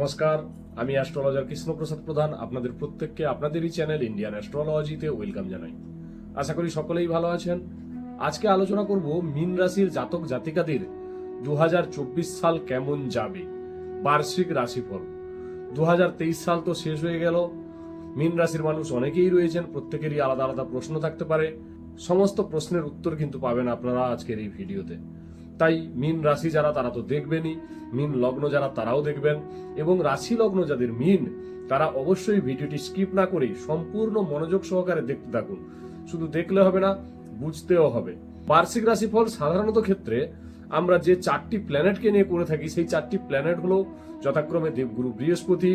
নমস্কার, আমি অ্যাস্ট্রোলজার কৃষ্ণপ্রসাদ প্রধান, আপনাদের প্রত্যেককে আপনাদেরই চ্যানেল ইন্ডিয়ান অ্যাস্ট্রোলজিতে ওয়েলকাম জানাই। আশা করি সকলেই ভালো আছেন। আজকে আলোচনা করব মীন রাশির জাতক জাতিকাদের দু হাজার চব্বিশ সাল কেমন যাবে, বার্ষিক রাশিফল। দু হাজার তেইশ সাল তো শেষ হয়ে গেল। মীন রাশির মানুষ অনেকেই রয়েছেন, প্রত্যেকেরই আলাদা আলাদা প্রশ্ন থাকতে পারে। সমস্ত প্রশ্নের উত্তর কিন্তু পাবেন আপনারা আজকের এই ভিডিওতে। তাই মিন রাশি যারা, তারা তো দেখবেনই। মিন লগ্ন যারা, তারাও দেখবেন। এবং রাশি লগ্ন যাদের মিন, তারা অবশ্যই ভিডিওটি স্কিপ না করে সম্পূর্ণ মনোযোগ সহকারে দেখতে থাকুন। শুধু দেখলে হবে না, বুঝতেও হবে। বার্ষিক রাশিফল সাধারণত ক্ষেত্রে আমরা যে চারটি প্ল্যানেটকে নিয়ে করে থাকি, সেই চারটি প্ল্যানেট হলো যথাক্রমে দেবগুরু বৃহস্পতি,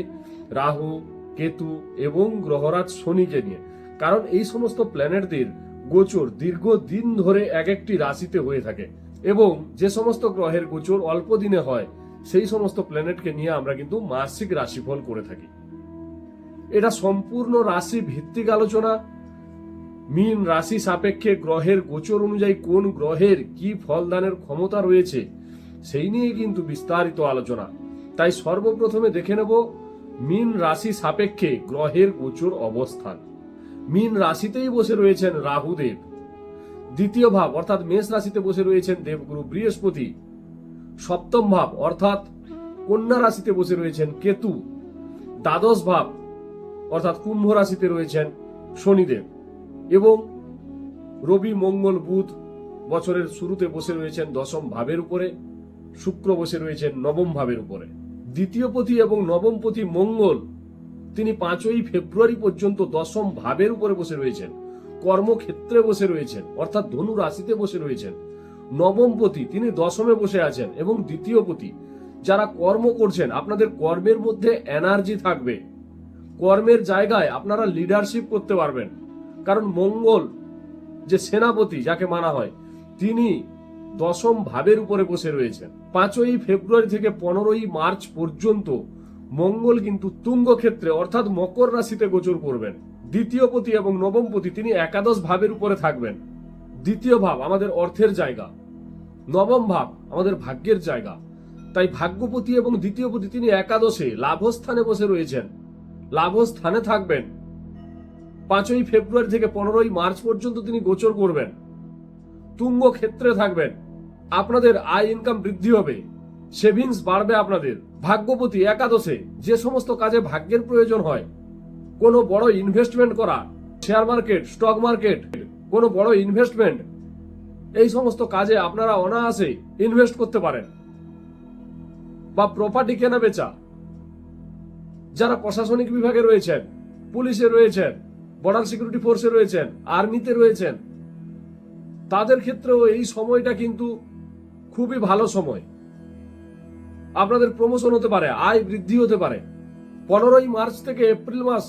রাহু, কেতু এবং গ্রহরাজ শনিকে নিয়ে। কারণ এই সমস্ত প্ল্যানেটদের গোচর দীর্ঘদিন ধরে এক একটি রাশিতে হয়ে থাকে। এবং যে সমস্ত গ্রহের গোচর অল্প দিনে হয়, সেই সমস্ত প্ল্যানেটকে নিয়ে আমরা কিন্তু মাসিক রাশিফল করে থাকি। এটা সম্পূর্ণ রাশি ভিত্তিক আলোচনা। মিন রাশি সাপেক্ষে গ্রহের গোচর অনুযায়ী কোন গ্রহের কি ফলদানের ক্ষমতা রয়েছে, সেই নিয়ে কিন্তু বিস্তারিত আলোচনা। তাই সর্বপ্রথমে দেখে নেব মিন রাশি সাপেক্ষে গ্রহের গোচর অবস্থান। মিন রাশিতেই বসে রয়েছেন রাহুদেব। দ্বিতীয় ভাব, অর্থাৎ মেষ রাশিতে বসে রয়েছেন দেবগুরু বৃহস্পতি। সপ্তম ভাব, অর্থাৎ কন্যা রাশিতে বসে রয়েছেন কেতু। দ্বাদশ ভাব, অর্থাৎ কুম্ভ রাশিতে রয়েছেন শনিদেব। এবং রবি, মঙ্গল, বুধ বছরের শুরুতে বসে রয়েছেন দশম ভাবের উপরে, শুক্র বসে রয়েছেন নবম ভাবের উপরে। দ্বিতীয় পতি এবং নবম পতি মঙ্গল, তিনি পাঁচই ফেব্রুয়ারি পর্যন্ত দশম ভাবের উপরে বসে রয়েছেন। কর্মক্ষেত্রে বসে রয়েছেন, অর্থাৎ ধনু রাশিতে বসে রয়েছেন। নবম পতি, তিনি দশমে বসে আছেন এবং দ্বিতীয় পতি। যারা কর্ম করছেন, আপনাদের কর্মের মধ্যে এনার্জি থাকবে। কর্মের জায়গায় আপনারা লিডারশিপ করতে পারবেন। কারণ মঙ্গল, যে সেনাপতি যাকে মানা হয়, তিনি দশম ভাবের উপরে বসে রয়েছেন। পাঁচই ফেব্রুয়ারি থেকে পনেরোই মার্চ পর্যন্ত মঙ্গল কিন্তু তুঙ্গ ক্ষেত্রে অর্থাৎ মকর রাশিতে গোচর করবেন। দ্বিতীয় পতি এবং নবম পতি তিনি একাদশ ভাবের উপরে থাকবেন। দ্বিতীয় ভাব আমাদের অর্থের জায়গা। নবম ভাব আমাদের ভাগ্যের জায়গা। তাই ভাগ্যপতি এবং দ্বিতীয় পতি তিনি একাদশে লাভস্থানে বসে রয়েছেন। লাভস্থানে থাকবেন। পাঁচই ফেব্রুয়ারি থেকে পনেরোই মার্চ পর্যন্ত তিনি গোচর করবেন। তুঙ্গ ক্ষেত্রে থাকবেন। আপনাদের আয় ইনকাম বৃদ্ধি হবে। সেভিংস বাড়বে আপনাদের। ভাগ্যপতি একাদশে যে সমস্ত কাজে ভাগ্যের প্রয়োজন হয় কোনো বড় ইনভেস্টমেন্ট করা শেয়ার মার্কেট স্টক মার্কেট কোনো বড় ইনভেস্টমেন্ট এই সমস্ত কাজে আপনারা অনায়াসে ইনভেস্ট করতে পারেন। বা প্রপার্টি কেনা বেচা, যারা প্রশাসনিক বিভাগে রয়েছেন, পুলিশে রয়েছেন বর্ডার সিকিউরিটি ফোর্সে রয়েছেন আর্মিতে রয়েছেন, তাদের ক্ষেত্রেও এই সময়টা কিন্তু খুবই ভালো সময়। আপনাদের প্রমোশন হতে পারে, আয় বৃদ্ধি হতে পারে। পনেরোই মার্চ থেকে এপ্রিল মাস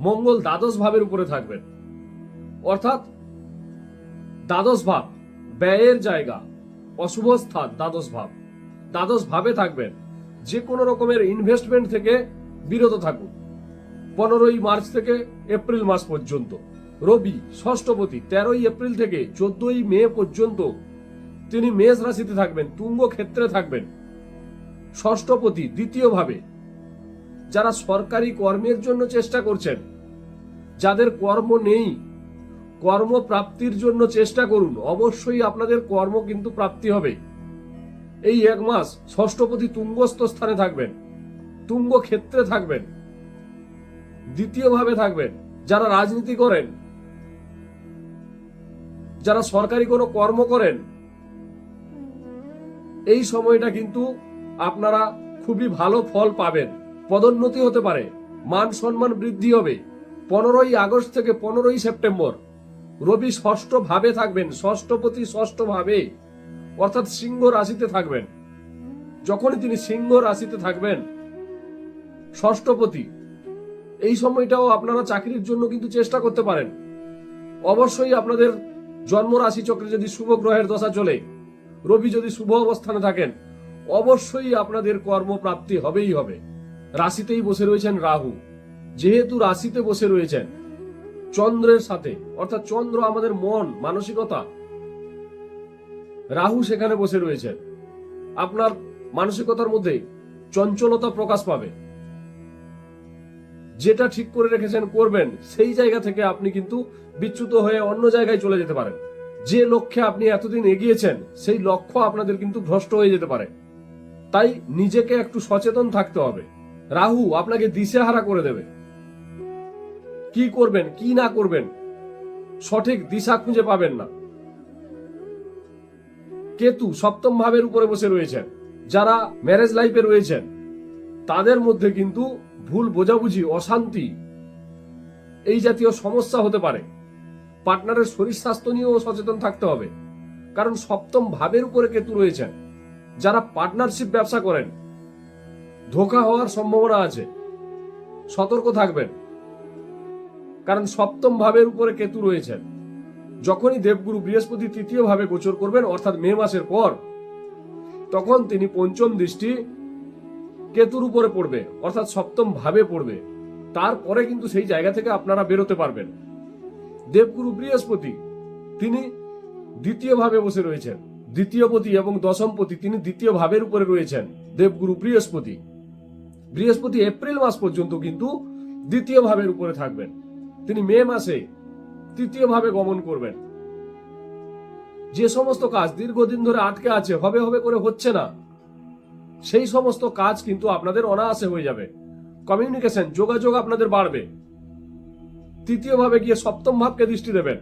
মঙ্গল দ্বাদশ ভাবের উপরে থাকবেন। অর্থাৎ দ্বাদশ ভাব, ব্যয়ের জায়গা, অশুভ স্থান, দ্বাদশ ভাব। দ্বাদশ ভাবে থাকবেন, যে কোনো রকমের ইনভেস্টমেন্ট থেকে বিরত থাকুন। পনেরোই মার্চ থেকে এপ্রিল মাস পর্যন্ত। রবি, ষষ্ঠপতি, তেরোই এপ্রিল থেকে চোদ্দই মে পর্যন্ত তিনি মেষ রাশিতে থাকবেন, তুঙ্গ ক্ষেত্রে থাকবেন। ষষ্ঠপতি দ্বিতীয়ভাবে যারা সরকারি কর্মের জন্য চেষ্টা করছেন যাদের কর্ম নেই, কর্ম প্রাপ্তির জন্য চেষ্টা করুন। অবশ্যই আপনাদের কর্ম কিন্তু প্রাপ্তি হবে। এই এক মাস ষষ্ঠপতি তুঙ্গস্থ স্থানে থাকবেন তুঙ্গ ক্ষেত্রে থাকবেন, দ্বিতীয়ভাবে থাকবেন। যারা রাজনীতি করেন, যারা সরকারি কোনো কর্ম করেন, এই সময়টা কিন্তু আপনারা খুবই ভালো ফল পাবেন। পদোন্নতি হতে পারে, মান সম্মান বৃদ্ধি হবে। পনেরোই আগস্ট থেকে পনেরোই সেপ্টেম্বর। রবি ষষ্ঠ ভাবে থাকবেন, ষষ্ঠপতি ষষ্ঠ ভাবে অর্থাৎ সিংহ রাশিতে থাকবেন। যখনই তিনি সিংহ রাশিতে থাকবেন, ষষ্ঠপতি, এই সময়টাও আপনারা চাকরির জন্য কিন্তু চেষ্টা করতে পারেন। অবশ্যই আপনাদের জন্ম রাশি চক্রে যদি শুভ গ্রহের দশা চলে, রবি যদি শুভ অবস্থানে থাকেন, অবশ্যই আপনাদের কর্মপ্রাপ্তি হবেই হবে। রাশিতেই বসে রয়েছেন রাহু। যেহেতু রাশিতে বসে রয়েছেন, চন্দ্রের সাথে, অর্থাৎ চন্দ্র আমাদের মন, মানসিকতা, রাহু সেখানে বসে রয়েছেন। আপনার মানসিকতার মধ্যে চঞ্চলতা প্রকাশ পাবে। যেটা ঠিক করে রেখেছেন, করবেন, সেই জায়গা থেকে আপনি কিন্তু বিচ্যুত হয়ে অন্য জায়গায় চলে যেতে পারেন। যে লক্ষ্যে আপনি এতদিন এগিয়েছেন, সেই লক্ষ্য আপনাদের কিন্তু ভ্রষ্ট হয়ে যেতে পারে। তাই নিজেকে একটু সচেতন থাকতে হবে। রাহু আপনাকে দিশেহারা করে দেবে। কি করবেন, কি না করবেন, সঠিক দিশা খুঁজে পাবেন না। কেতু সপ্তম ভাবের উপরে বসে রয়েছেন। যারা ম্যারেজ লাইফে রয়েছেন, তাদের মধ্যে কিন্তু ভুল বোঝাবুঝি, অশান্তি, এই জাতীয় সমস্যা হতে পারে। পার্টনারের শরীর স্বাস্থ্য নিয়েও সচেতন থাকতে হবে। কারণ সপ্তম ভাবের উপরে কেতু রয়েছেন। যারা পার্টনারশিপ ব্যবসা করেন, ধোকা হওয়ার সম্ভাবনা আছে। সতর্ক থাকবেন। কারণ সপ্তম ভাবের উপরে কেতু রয়েছেন। যখনই দেবগুরু বৃহস্পতি তৃতীয় ভাবে গোচর করবেন, অর্থাৎ মে মাসের পর, তখন তিনি পঞ্চম দৃষ্টি কেতুর উপরে পড়বে, অর্থাৎ সপ্তম ভাবে পড়বে। তারপরে কিন্তু সেই জায়গা থেকে আপনারা বেরোতে পারবেন। দেবগুরু বৃহস্পতি, তিনি দ্বিতীয় ভাবে বসে রয়েছেন। দ্বিতীয় পতি এবং দশম পতি তিনি দ্বিতীয় ভাবের উপরে রয়েছেন, দেবগুরু বৃহস্পতি। বৃহস্পতি এপ্রিল মাস পর্যন্ত কিন্তু দ্বিতীয় ভাবের উপরে থাকবেন। তিনি মে মাসে তৃতীয়ভাবে গমন করবেন। যে সমস্ত কাজ দীর্ঘদিন ধরে আটকে আছে, হবে হবে করে হচ্ছে না, সেই সমস্ত কাজ কিন্তু আপনাদের অনায়াসে হয়ে যাবে। কমিউনিকেশন যোগাযোগ আপনাদের বাড়বে। তৃতীয়ভাবে গিয়ে সপ্তম ভাবকে দৃষ্টি দেবেন।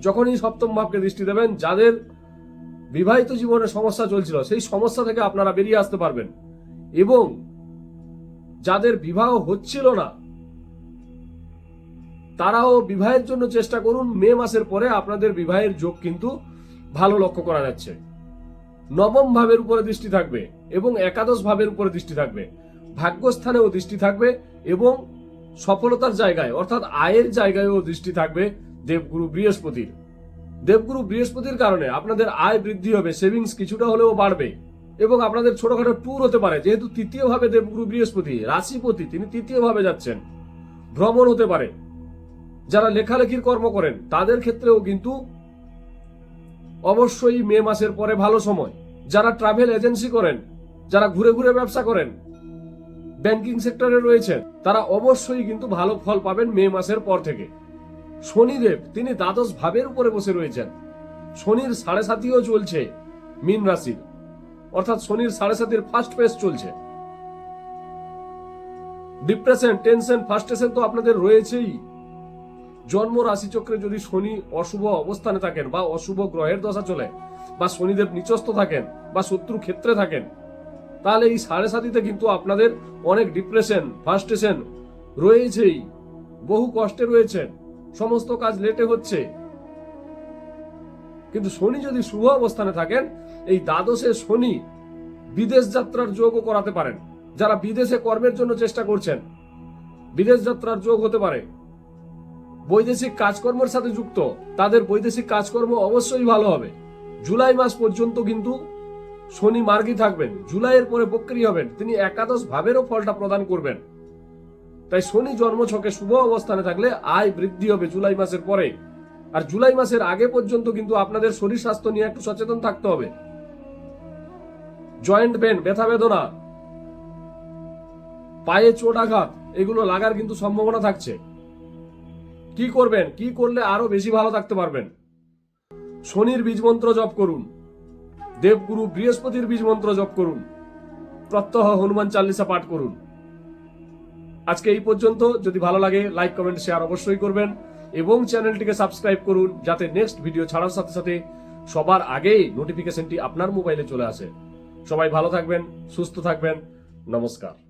যখনই সপ্তম ভাবকে দৃষ্টি দেবেন, যাদের বিবাহিত জীবনে সমস্যা চলছিল, সেই সমস্যা থেকে আপনারা বেরিয়ে আসতে পারবেন। এবং যাদের বিবাহ হচ্ছিল না তারাও বিবাহের জন্য চেষ্টা করুন। মে মাসের পরে আপনাদের বিবাহের যোগ কিন্তু ভালো লক্ষ্য করা যাচ্ছে। নবম ভাবের উপরে দৃষ্টি থাকবে এবং একাদশ ভাবের উপরে দৃষ্টি থাকবে। ভাগ্যস্থানেও দৃষ্টি থাকবে এবং সফলতার জায়গায়, অর্থাৎ আয়ের জায়গায়ও দৃষ্টি থাকবে দেবগুরু বৃহস্পতির। দেবগুরু বৃহস্পতির কারণে আপনাদের আয় বৃদ্ধি হবে, সেভিংস কিছুটা হলেও বাড়বে এবং আপনাদের ছোটখাটো ট্যুর হতে পারে। যেহেতু তৃতীয় ভাবে দেবগুরু বৃহস্পতি, রাশিপতি, তিনি তৃতীয় ভাবে যাচ্ছেন। ভ্রমণ হতে পারে। যারা লেখালেখির কর্ম করেন, তাদের ক্ষেত্রেও কিন্তু অবশ্যই মে মাসের পরে ভালো সময়। যারা ট্রাভেল এজেন্সি করেন, যারা ঘুরে ঘুরে ব্যবসা করেন ব্যাংকিং সেক্টরে রয়েছেন, তারা অবশ্যই কিন্তু ভালো ফল পাবেন মে মাসের পর থেকে। শনিদেব, তিনি দ্বাদশ ভাবের উপরে বসে রয়েছেন। শনির সাড়ে সাতিও চলছে মীন রাশির। অর্থাৎ শনির সাড়ে সাতির ফার্স্ট পেস চলছে। ডিপ্রেশন টেনশন ফার্স্টেশন তো আপনাদের রয়েছেই। জন্ম রাশিচক্রে যদি শনি অশুভ অবস্থানে থাকেন বা অশুভ গ্রহের দশা চলে বা শনিদেব নিচস্থ থাকেন বা শত্রু ক্ষেত্রে থাকেন, তাহলে এই সাড়ে সাতিতে কিন্তু আপনাদের অনেক ডিপ্রেশন ফার্স্টেশন রয়েছেই। বহু কষ্টে রয়েছেন, সমস্ত কাজ লেটে হচ্ছে। কিন্তু শনি যদি শুভ অবস্থানে থাকেন, এই দ্বাদশে শনি বিদেশ যাত্রার যোগও করাতে পারেন। যারা বিদেশে কর্মের জন্য চেষ্টা করছেন, বিদেশ যাত্রার যোগ হতে পারে। বৈদেশিক কাজকর্মের সাথে যুক্ত। তাদের বৈদেশিক কাজকর্ম অবশ্যই ভালো হবে। জুলাই মাস পর্যন্ত কিন্তু শনি মার্গী থাকবেন। জুলাইয়ের পরে বক্রি হবেন। তিনি একাদশ ভাবেরও ফলটা প্রদান করবেন। তাই শনি জন্মছকে শুভ অবস্থানে থাকলে আয় বৃদ্ধি হবে জুলাই মাসের পরে। আর জুলাই মাসের আগে পর্যন্ত কিন্তু আপনাদের শরীর স্বাস্থ্য নিয়ে একটু সচেতন থাকতে হবে। জয়েন্ট পেন, ব্যথা বেদনা, পায়ে চোট আঘাত, এগুলো লাগার কিন্তু সম্ভাবনা থাকছে। কি করবেন? কি করলে আরও বেশি ভালো থাকতে পারবেন? শনির বীজ মন্ত্র জপ করুন। দেবগুরু বৃহস্পতির বীজ মন্ত্র জপ করুন। প্রত্যহ হনুমান চাল্লিশা পাঠ করুন। আজকে এই পর্যন্ত। যদি ভালো লাগে লাইক কমেন্ট শেয়ার অবশ্যই করবেন এবং চ্যানেলটিকে সাবস্ক্রাইব করুন যাতে নেক্সট ভিডিও ছাড়ার সাথে সাথে সবার আগেই নোটিফিকেশনটি আপনার মোবাইলে চলে আসে। সবাই ভালো থাকবেন, সুস্থ থাকবেন। নমস্কার।